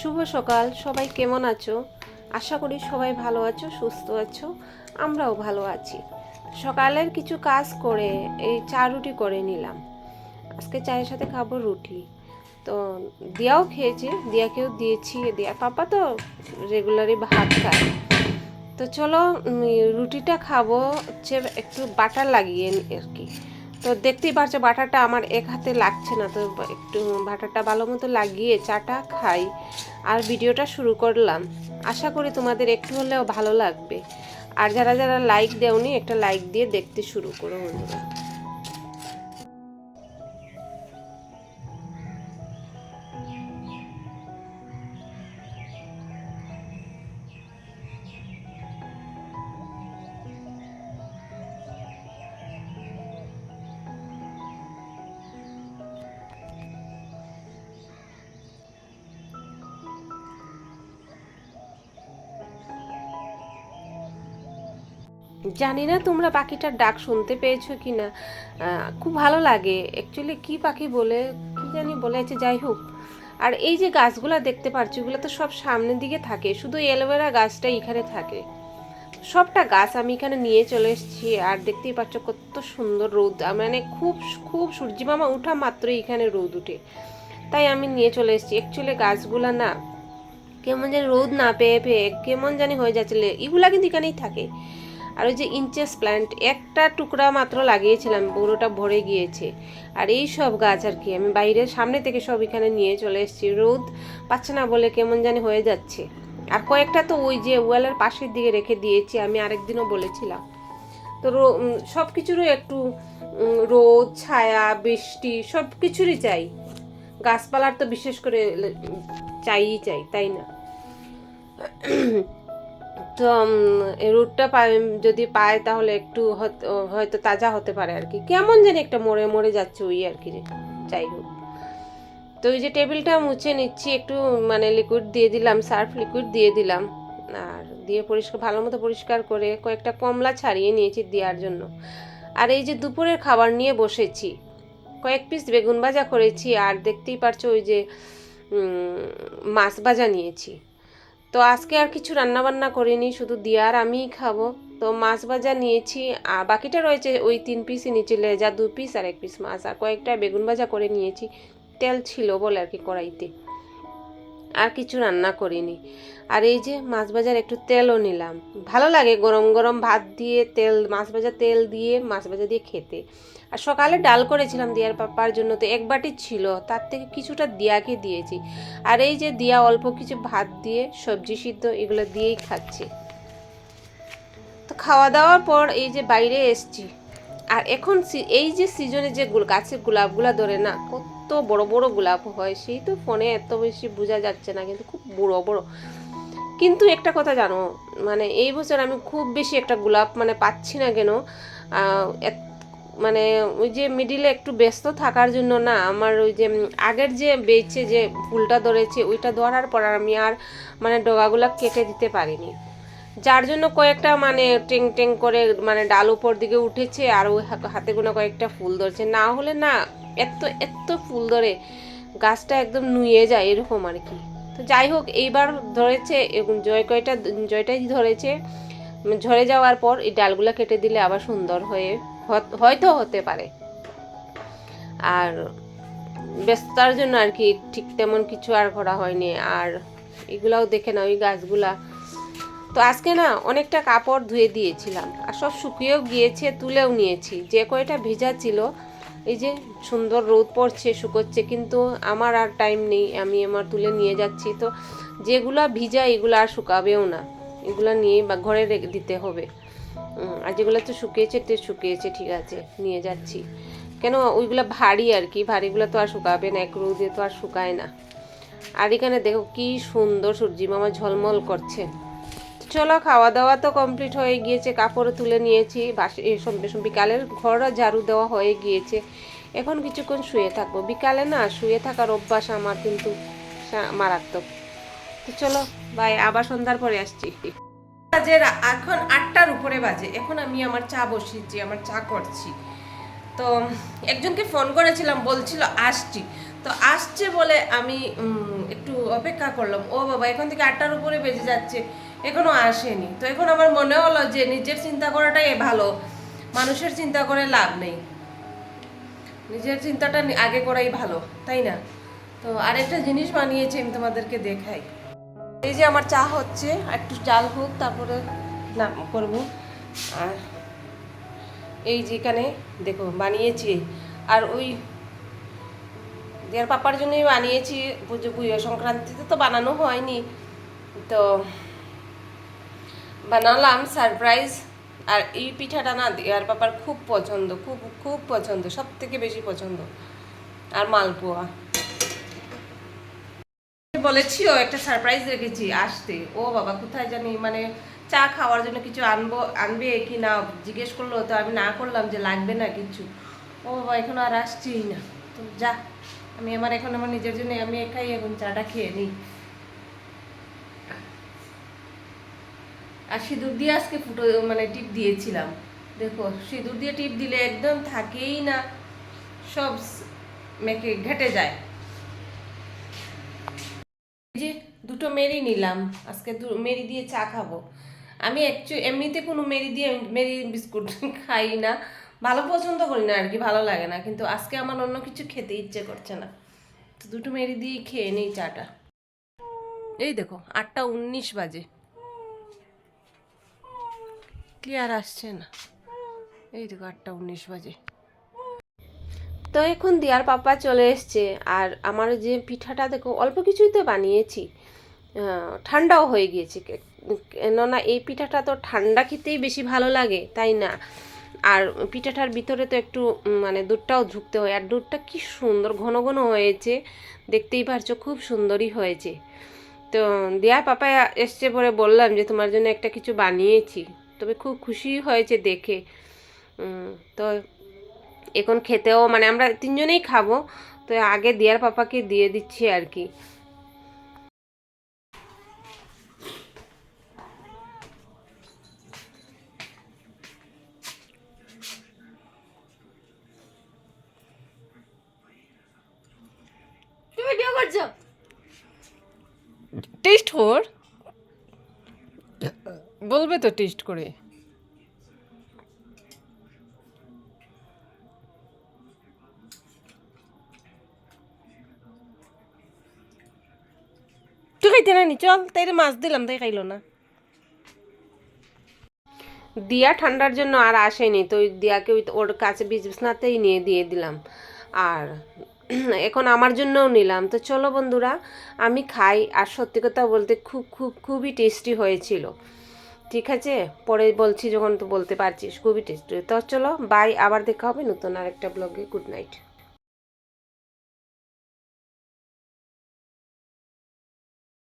শুভ সকাল, সবাই কেমন আছো? আশা করি সবাই ভালো আছো, সুস্থ আছো, আমরাও ভালো আছি। সকালের কিছু কাজ করে এই চা রুটি করে নিলাম। আজকে চায়ের সাথে খাব রুটি। তো দিয়াও খেয়েছে, দিয়াকেও দিয়েছি। দিয়া পাপা তো রেগুলারই ভাত খায়। তো চলো রুটিটা খাব, হচ্ছে একটু বাটার লাগিয়ে আর কি। তো দেখতেই পারছ বাটারটা আমার এক হাতে লাগছে না, তো একটু বাটারটা ভালো মতো লাগিয়ে চাটা খাই আর ভিডিওটা শুরু করলাম। আশা করি তোমাদের একটু হলেও ভালো লাগবে। আর যারা যারা লাইক দেওনি, একটা লাইক দিয়ে দেখতে শুরু করো বন্ধুরা। জানি না তোমরা পাখিটার ডাক শুনতে পেয়েছ কি না খুব ভালো লাগে। অ্যাকচুয়ালি কি পাখি বলে, কি জানি বলেছে যাই হোক। আর এই যে গাছগুলো দেখতে পাচ্ছ এগুলো তো সব সামনের দিকে থাকে। শুধু অ্যালোভেরা গাছটা এখানে থাকে। সবটা গাছ আমি এখানে নিয়ে চলে এসেছি আর দেখতেই পাচ্ছ কত সুন্দর রোদ। মানে খুব খুব সূর্যি মামা উঠা মাত্রই এখানে রোদ উঠে। তাই আমি নিয়ে চলে এসেছি। অ্যাকচুয়ালি গাছগুলা না কেমন জানি রোদ না পেয়ে পেয়ে কেমন জানি হয়ে যাচ্ছিল এগুলা কিন্তু এখানেই থাকে। আর ওই যে ইনচেস প্ল্যান্ট একটা টুকরা মাত্র লাগিয়েছিলাম, পুরোটা ভরে গিয়েছে। আর এই সব গাছ আর কি, আমি বাইরের সামনে থেকে সব এখানে নিয়ে চলে এসেছি। রোদ পাচ্ছে না বলে কেমন জানি হয়ে যাচ্ছে। আর কয়েকটা তো ওই যে ওয়ালের পাশের দিকে রেখে দিয়েছি, আমি আরেকদিনও বলেছিলাম। তো সব কিছুরও একটু রোদ, ছায়া, বৃষ্টি সব কিছুরই চাই। গাছপালার তো বিশেষ করে চাইই চাই, তাই না? রুটটা পায় যদি পায় তাহলে একটু হয়তো তাজা হতে পারে আর কি। কেমন জানি একটা মরে মরে যাচ্ছে ওই আর কি। যাই হোক। তো ওই যে টেবিলটা মুছে নিচ্ছি, একটু মানে লিকুইড দিয়ে দিলাম সার্ফ লিকুইড দিয়ে দিলাম। আর দিয়ে পরিষ্কার, ভালো মতো পরিষ্কার করে কয়েকটা কমলা ছাড়িয়ে নিয়েছি দেওয়ার জন্য। আর এই যে দুপুরের খাবার নিয়ে বসেছি, কয়েক পিস বেগুন ভাজা করেছি, আর দেখতেই পারছ ওই যে মাছ ভাজা নিয়েছি। তো আজকে আর কিছু রান্না বান্না করিনি, শুধু দিয়ার আমিই খাব। তো মাছ ভাজা নিয়েছি, আর বাকিটা রয়েছে ওই তিন পিসই নিচে লেজা, দু পিস আর এক পিস মাছ, আর কয়েকটা বেগুন ভাজা করে নিয়েছি, তেল ছিল বলে আর কি কড়াইতে। আর কিছু রান্না করিনি। আর এই যে মাছ ভাজার একটু তেলও নিলাম। ভালো লাগে গরম গরম ভাত দিয়ে তেল, মাছ ভাজা তেল দিয়ে মাছ ভাজা দিয়ে খেতে। আর সকালে ডাল করেছিলাম দিয়ার পাপার জন্য, তো এক বাটি ছিল, তার থেকে কিছুটা দিয়াকে দিয়েছি। আর এই যে দিয়া অল্প কিছু ভাত দিয়ে সবজি সিদ্ধ, এগুলো দিয়েই খাচ্ছি। তো খাওয়া দাওয়ার পর এই যে বাইরে এসছি। আর এখন এই যে সিজনে যে গাছের গোলাপগুলা ধরে না, কত বড় বড় গোলাপ হয়, সেই তো ফোনে এত বেশি বোঝা যাচ্ছে না, কিন্তু খুব বড় বড়। কিন্তু একটা কথা জানো মানে এই বছর আমি খুব বেশি একটা গোলাপ মানে পাচ্ছি না কেন এত- মানে ওই যে মিডিলে একটু ব্যস্ত থাকার জন্য না, আমার ওই যে আগের যে বেচে যে ফুলটা ধরেছে, ওইটা ধরার পর আমি আর মানে ডগাগুলা কেটে দিতে পারিনি। যার জন্য কয়েকটা মানে টেং টেং করে মানে ডাল উপর দিকে উঠেছে, আর ওই হাতে গোনা কয়েকটা ফুল ধরছে। না হলে না, এত এত ফুল ধরে গাছটা একদম নুয়ে যায়, এরকম আর কি। তো যাই হোক, এইবার ধরেছে জয় কয়টা, জয়টাই ধরেছে। ঝরে যাওয়ার পর এই ডালগুলো কেটে দিলে আবার সুন্দর হয়ে হয়তো হতে পারে। আর ব্যস্ততার জন্য আর কি ঠিক তেমন কিছু আর করা হয়নি। আর এগুলাও দেখে না ওই গাছগুলা। তো আজকে না অনেকটা কাপড় ধুয়ে দিয়েছিলাম। আর সব শুকিয়েও গিয়েছে, তুলেও নিয়েছি। যে কয়টা ভেজা ছিল, এই যে সুন্দর রোদ পড়ছে, শুকোচ্ছে, কিন্তু আমার আর টাইম নেই। আমি আমার তুলে নিয়ে যাচ্ছি। তো যেগুলো ভিজা, এগুলো আর শুকাবেও না। এগুলো নিয়ে বা ঘরে দিতে হবে। আর যেগুলো তো শুকিয়েছে তো শুকিয়েছে, ঠিক আছে, নিয়ে যাচ্ছি। কেন, ওইগুলো ভারী আর কি, ভারীগুলো তো আর শুকাবে না, এক রোদে তো আর শুকায় না। আর এখানে দেখো কি সুন্দর সূর্যি মামা ঝলমল করছে। চলো খাওয়া দাওয়া তো কমপ্লিট হয়ে গিয়েছে, কাপড়ও তুলে নিয়েছি বিকালের ঘর ঝাড়ু দেওয়া হয়ে গিয়েছে। এখন কিছুক্ষণ শুয়ে থাকব। বিকালে না, শুয়ে থাকার অভ্যাস আমার কিন্তু মারাত্মক। তো চলো বাই আবার সন্ধ্যার পরে আসছি। বাজে এখন আটটার উপরে বাজে। এখন আমি আমার চা বসিয়েছি, আমার চা করছি। তো একজনকে ফোন করেছিলাম, বলছিল আসছি। তো আসছে বলে আমি একটু অপেক্ষা করলাম। ও বাবা, এখন থেকে আটটার উপরে বেজে যাচ্ছে, এখনও আসেনি। তো এখন আমার মনে হলো যে নিজের চিন্তা করাটাই ভালো। মানুষের চিন্তা করে লাভ নেই। নিজের চিন্তাটা আগে করাই ভালো, তাই না? তো আরেকটা জিনিস বানিয়েছি, আমি তোমাদেরকে দেখাই। এই যে আমার চা হচ্ছে, একটু চাল হোক, তারপরে না, করব। আর এই যে এখানে দেখো, বানিয়েছি। আর ওই দেয়ার পাপার জন্যই বানিয়েছি, পুজো পুজো সংক্রান্তিতে তো বানানো হয়নি। তো বানালাম সারপ্রাইজ আর এই পিঠাটা না দেয়ার পাপার খুব পছন্দ, খুব খুব পছন্দ সব থেকে বেশি পছন্দ। আর মালপোয়া। বলেছিও একটা সারপ্রাইজ রেখেছি, আসতে। ও বাবা, কোথায় জানি মানে চা খাওয়ার জন্য কিছু আনব, আনবে কি না, জিজ্ঞেস করল, তো আমি না করলাম যে লাগবে না কিছু। ও বাবা, এখন আর আসছেই না। তো যা, আমি আমার, এখন আমার নিজের জন্য আমি একাই এখন চাটা খেয়ে নিই। আর সিঁদুর দিয়ে আজকে ফুটো মানে টিপ দিয়েছিলাম। দেখো, সিঁদুর দিয়ে টিপ দিলে একদম থাকেই না, সব মেখে ঘেটে যায় এই যে দুটো মেরি নিলাম। আজকে মেরি দিয়ে চা খাব। আমি এমনিতে কোনো মেরি দিয়ে মেরি বিস্কুট খাই না। ভালো পছন্দ করি না আর কি, ভালো লাগে না। কিন্তু আজকে আমার অন্য কিছু খেতে ইচ্ছে করছে না। তো দুটো মেরি দিয়ে খেয়ে নিই চাটা। এই দেখো, আটটা উনিশ বাজে। ক্লিয়ার আসছে না। এই দেখো, আটটা উনিশ বাজে। তো এখন দিয়ার পাপা চলে এসছে। আর আমার যে পিঠাটা দেখো, অল্প কিছুই তো বানিয়েছি। ঠান্ডাও হয়ে গিয়েছে। কেননা এই পিঠাটা তো ঠান্ডা খেতেই বেশি ভালো লাগে, তাই না? আর পিঠাটার ভিতরে তো একটু মানে দুধটাও ঢুকতে হয়। আর দুধটা কি সুন্দর, ঘন ঘন হয়েছে। দেখতেই পারছ, খুব সুন্দরই হয়েছে। তো দেয়ার পাপা এসছে পরে বললাম যে, তোমার জন্য একটা কিছু বানিয়েছি। তবে খুব খুশি হয়েছে দেখে। তো এখন খেতেও মানে আমরা তিনজনেই খাব। তো আগে দেয়ার পাপাকে দিয়ে দিচ্ছি আর কি। টেস্ট কর। বলবে তো টেস্ট করে। তুই খাইতে না নি চল তাই মাছ দিলাম তাই খাইলো না। দিয়া ঠান্ডার জন্য আর আসেনি তো ওই দিয়াকে ওই ওর কাছে বিছনাতেই নিয়ে দিয়ে দিলাম। আর এখন আমার জন্যও নিলাম। তো চলো বন্ধুরা, আমি খাই আর সত্যি কথা বলতে খুব খুব, খুবই টেস্টি হয়েছিল। ঠিক আছে? পরে বলছি যখন তো বলতে পারছিস, খুবই টেস্টি তো চলো বাই আবার দেখা হবে নতুন আরেকটা ব্লগে গুড নাইট